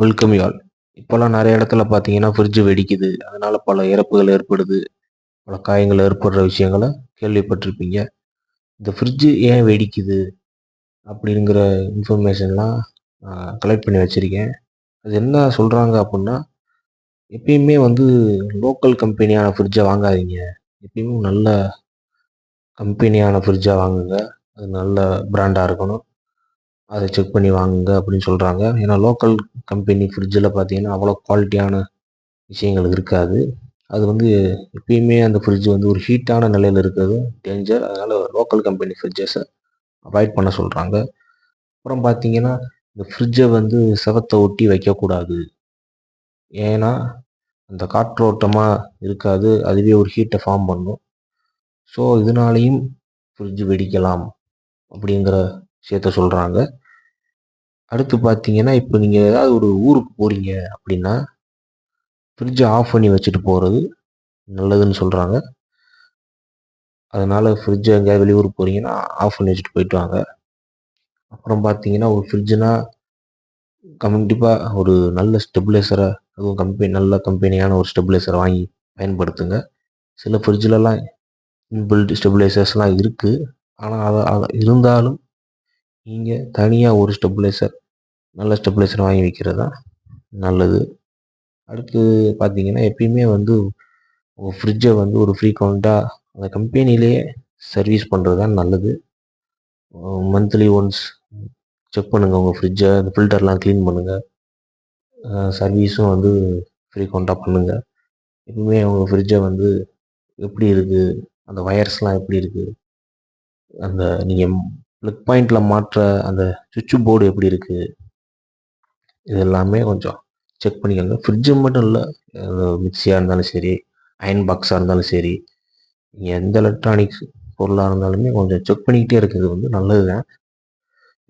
Welcome யால் இப்போல்லாம் நிறைய இடத்துல பார்த்தீங்கன்னா ஃப்ரிட்ஜ் வெடிக்குது. அதனால் பல இறப்புகள் ஏற்படுது. பல காயங்கள் ஏற்படுற விஷயங்களை கேள்விப்பட்டிருப்பீங்க. இந்த ஃப்ரிட்ஜு ஏன் வெடிக்குது? அப்படிங்கிற இன்ஃபர்மேஷன்லாம் கலெக்ட் பண்ணி வச்சுருக்கேன். அது என்ன சொல்கிறாங்க அப்படின்னா எப்பயுமே வந்து லோக்கல் கம்பெனியான ஃப்ரிட்ஜை வாங்காதீங்க. எப்பயுமே நல்ல கம்பெனியான ஃப்ரிட்ஜாக வாங்குங்க. அது நல்ல பிராண்டாக இருக்கணும். அதை செக் பண்ணி வாங்குங்க அப்படின்னு சொல்கிறாங்க ஏன்னா லோக்கல் கம்பெனி ஃப்ரிட்ஜில் பார்த்தீங்கன்னா அவ்வளோ குவாலிட்டியான விஷயங்கள் இருக்காது. அது வந்து எப்பயுமே அந்த ஃப்ரிட்ஜ் வந்து ஒரு ஹீட்டான நிலையில் இருக்கிறது. டேஞ்சர் அதனால் லோக்கல் கம்பெனி ஃப்ரிட்ஜஸை அவாய்ட் பண்ண சொல்கிறாங்க அப்புறம் பார்த்தீங்கன்னா இந்த ஃப்ரிட்ஜை வந்து செவத்தை ஒட்டி வைக்கக்கூடாது. ஏன்னா அந்த காற்றோட்டமாக இருக்காது. அதுவே ஒரு ஹீட்டை ஃபார்ம் பண்ணும். ஸோ இதனாலையும் ஃப்ரிட்ஜ் வெடிக்கலாம் அப்படிங்கிற விஷயத்த சொல்கிறாங்க அடுத்து பார்த்தீங்கன்னா இப்போ நீங்கள் ஏதாவது ஒரு ஊருக்கு போகிறீங்க அப்படின்னா ஃப்ரிட்ஜை ஆஃப் பண்ணி வச்சுட்டு போகிறது நல்லதுன்னு சொல்கிறாங்க அதனால் ஃப்ரிட்ஜை எங்கேயாவது வெளியூர் போகிறீங்கன்னா ஆஃப் பண்ணி வச்சுட்டு போயிட்டு வாங்க. அப்புறம் பார்த்தீங்கன்னா ஒரு ஃப்ரிட்ஜுனா கண்டிப்பாக ஒரு நல்ல ஸ்டெபிலைசரை அதுவும் கம்பெனி நல்ல கம்பெனியான ஒரு ஸ்டெபிலைசரை வாங்கி பயன்படுத்துங்க. சில ஃப்ரிட்ஜிலலாம் இன்பில்ட் ஸ்டெபிலைசர்ஸ்லாம் இருக்குது ஆனால் அதை அதை இருந்தாலும் நீங்கள் தனியாக ஒரு ஸ்டெபிலைசர் நல்ல ஸ்டெபிலைசர் வாங்கி வைக்கிறது தான் நல்லது. அடுத்து பார்த்தீங்கன்னா எப்பயுமே வந்து உங்கள் ஃப்ரிட்ஜை வந்து ஒரு ஃப்ரீக்வெண்ட்டாக அந்த கம்பெனிலேயே சர்வீஸ் பண்ணுறது தான் நல்லது மந்த்லி ஒன்ஸ் செக் பண்ணுங்கள் உங்கள் ஃப்ரிட்ஜை அந்த ஃபில்டர்லாம் க்ளீன் பண்ணுங்கள் சர்வீஸும் வந்து ஃப்ரீக்வெண்ட்டாக பண்ணுங்கள் எப்பவுமே உங்கள் ஃப்ரிட்ஜை வந்து எப்படி இருக்குது அந்த ஒயர்ஸ்லாம் எப்படி இருக்குது அந்த நீங்கள் ப்ளக் பாயிண்டில் மாற்ற அந்த சுவிட்ச் போர்டு எப்படி இருக்குது இது எல்லாமே கொஞ்சம் செக் பண்ணிக்கோங்க. ஃப்ரிட்ஜு மட்டும் இல்லை மிக்சியாக இருந்தாலும் சரி அயன் பாக்ஸாக இருந்தாலும் சரி நீங்கள் எந்த எலக்ட்ரானிக்ஸ் பொருளாக இருந்தாலுமே கொஞ்சம் செக் பண்ணிக்கிட்டே இருக்கிறது வந்து நல்லது தான்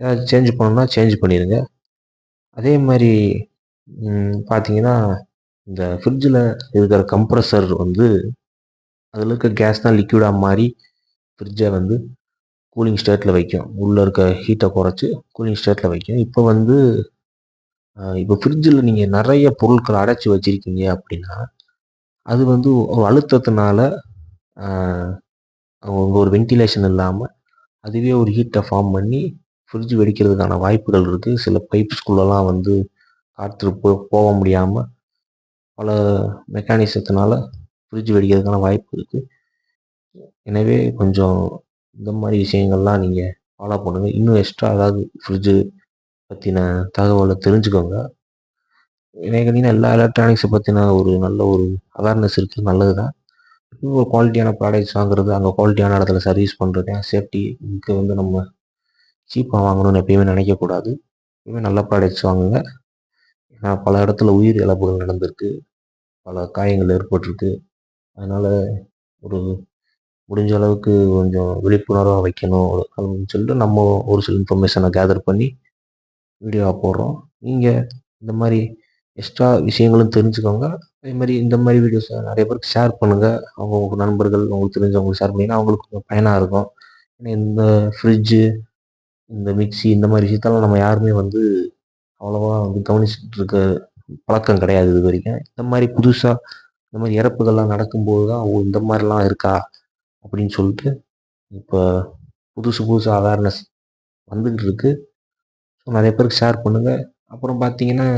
ஏதாவது சேஞ்ச் பண்ணணும்னா சேஞ்ச் பண்ணிடுங்க அதே மாதிரி பார்த்தீங்கன்னா இந்த ஃப்ரிட்ஜில் இருக்கிற கம்ப்ரஸர் வந்து அதில் இருக்க கேஸ் தான் லிக்விடாக மாறி ஃப்ரிட்ஜை வந்து கூலிங் ஸ்டேட்டில் வைக்கும். உள்ளே இருக்க ஹீட்டை குறைச்சி கூலிங் ஸ்டேட்டில் வைக்கும். இப்போ வந்து இப்போ ஃப்ரிட்ஜில் நீங்கள் நிறைய பொருட்களை அடைச்சி வச்சுருக்கீங்க அப்படின்னா அது வந்து ஒரு அழுத்தத்தினால அவங்க ஒரு வென்டிலேஷன் இல்லாமல் அதுவே ஒரு ஹீட்டை ஃபார்ம் பண்ணி ஃப்ரிட்ஜ் வெடிக்கிறதுக்கான வாய்ப்புகள் இருக்குது சில பைப்ஸ்குள்ளெல்லாம் வந்து காற்று போ போக முடியாமல் பல மெக்கானிசத்தினால ஃப்ரிட்ஜ் வெடிக்கிறதுக்கான வாய்ப்பு இருக்குது எனவே கொஞ்சம் இந்த மாதிரி விஷயங்கள்லாம் நீங்கள் ஃபாலோ பண்ணுங்கள் இன்னும் எக்ஸ்ட்ரா அதாவது ஃப்ரிட்ஜு பற்றின தகவலை தெரிஞ்சுக்கோங்க. எனக்கு கேட்டிங்கன்னா எல்லா எலக்ட்ரானிக்ஸை பற்றின ஒரு நல்ல ஒரு அவேர்னஸ் இருக்குது நல்லது தான் ஒரு குவாலிட்டியான ப்ராடக்ட்ஸ் வாங்குறது அங்கே குவாலிட்டியான இடத்துல சர்வீஸ் பண்ணுறது சேஃப்டி வந்து நம்ம சீப்பாக வாங்கணும்னு எப்பயுமே நினைக்கக்கூடாது. எப்பயுமே நல்ல ப்ராடக்ட்ஸ் வாங்குங்க. ஏன்னா பல இடத்துல உயிர் இழப்புகள் நடந்திருக்கு. பல காயங்கள் ஏற்பட்டிருக்கு. அதனால் ஒரு முடிஞ்ச அளவுக்கு கொஞ்சம் விழிப்புணர்வாக வைக்கணும். அப்படின்னு சொல்லிட்டு நம்ம ஒரு சில இன்ஃபர்மேஷனை கேதர் பண்ணி வீடியோவாக போடுறோம். நீங்கள் இந்த மாதிரி எக்ஸ்ட்ரா விஷயங்களும் தெரிஞ்சுக்கோங்க. அதே மாதிரி இந்த மாதிரி வீடியோஸை நிறைய பேருக்கு ஷேர் பண்ணுங்கள் அவங்க உங்கள் நண்பர்கள் உங்களுக்கு தெரிஞ்சவங்களுக்கு ஷேர் பண்ணிங்கன்னா அவங்களுக்கு கொஞ்சம் பயனாக இருக்கும். ஏன்னா இந்த ஃப்ரிட்ஜு இந்த மிக்சி இந்த மாதிரி விஷயத்தெல்லாம் நம்ம யாருமே வந்து அவ்வளோவா வந்து கவனிச்சுட்டு இருக்க பழக்கம் கிடையாது இது வரைக்கும். இந்த மாதிரி புதுசாக இந்த மாதிரி இறப்புகள்லாம் நடக்கும்போது தான் ஓ இந்த மாதிரிலாம் இருக்கா? அப்படின்னு சொல்லிட்டு இப்போ புதுசு புதுசு அவேர்னஸ் வந்துக்கிட்டு இருக்குது ஸோ நிறைய பேருக்கு ஷேர் பண்ணுங்கள் அப்புறம் பார்த்தீங்கன்னா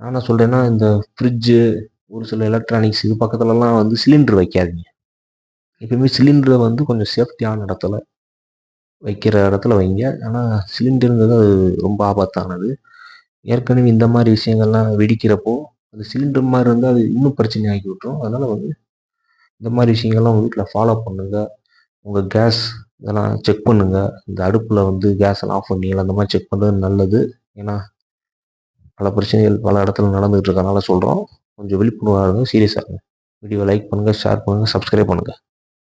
நான் என்ன சொல்கிறேன்னா இந்த ஃப்ரிட்ஜு ஒரு சில எலக்ட்ரானிக்ஸ் இது பக்கத்துலலாம் வந்து சிலிண்டர் வைக்காதீங்க. எப்பயுமே சிலிண்டரை வந்து கொஞ்சம் சேஃப்டியான இடத்துல வைக்கிற இடத்துல வைங்க. ஆனால் சிலிண்டருங்கிறது அது ரொம்ப ஆபத்தானது. ஏற்கனவே இந்த மாதிரி விஷயங்கள்லாம் வெடிக்கிறப்போ அந்த சிலிண்டர் மாதிரி இருந்தால் அது இன்னும் பிரச்சனை ஆக்கி விட்ரும் அதனால் வந்து இந்த மாதிரி விஷயங்கள்லாம் உங்கள் வீட்டில் ஃபாலோ பண்ணுங்கள் உங்கள் கேஸ் இதெல்லாம் செக் பண்ணுங்கள் இந்த அடுப்பில் வந்து கேஸ் எல்லாம் ஆஃப் பண்ணி அந்த மாதிரி செக் பண்ணுறது நல்லது. ஏன்னா பல பிரச்சனைகள் பல இடத்துல நடந்துகிட்டு இருக்கனால சொல்கிறோம் கொஞ்சம் விழிப்புணர்வாக இருங்க சீரியஸாக இருங்க வீடியோ லைக் பண்ணுங்கள் ஷேர் பண்ணுங்கள் சப்ஸ்கிரைப் பண்ணுங்கள்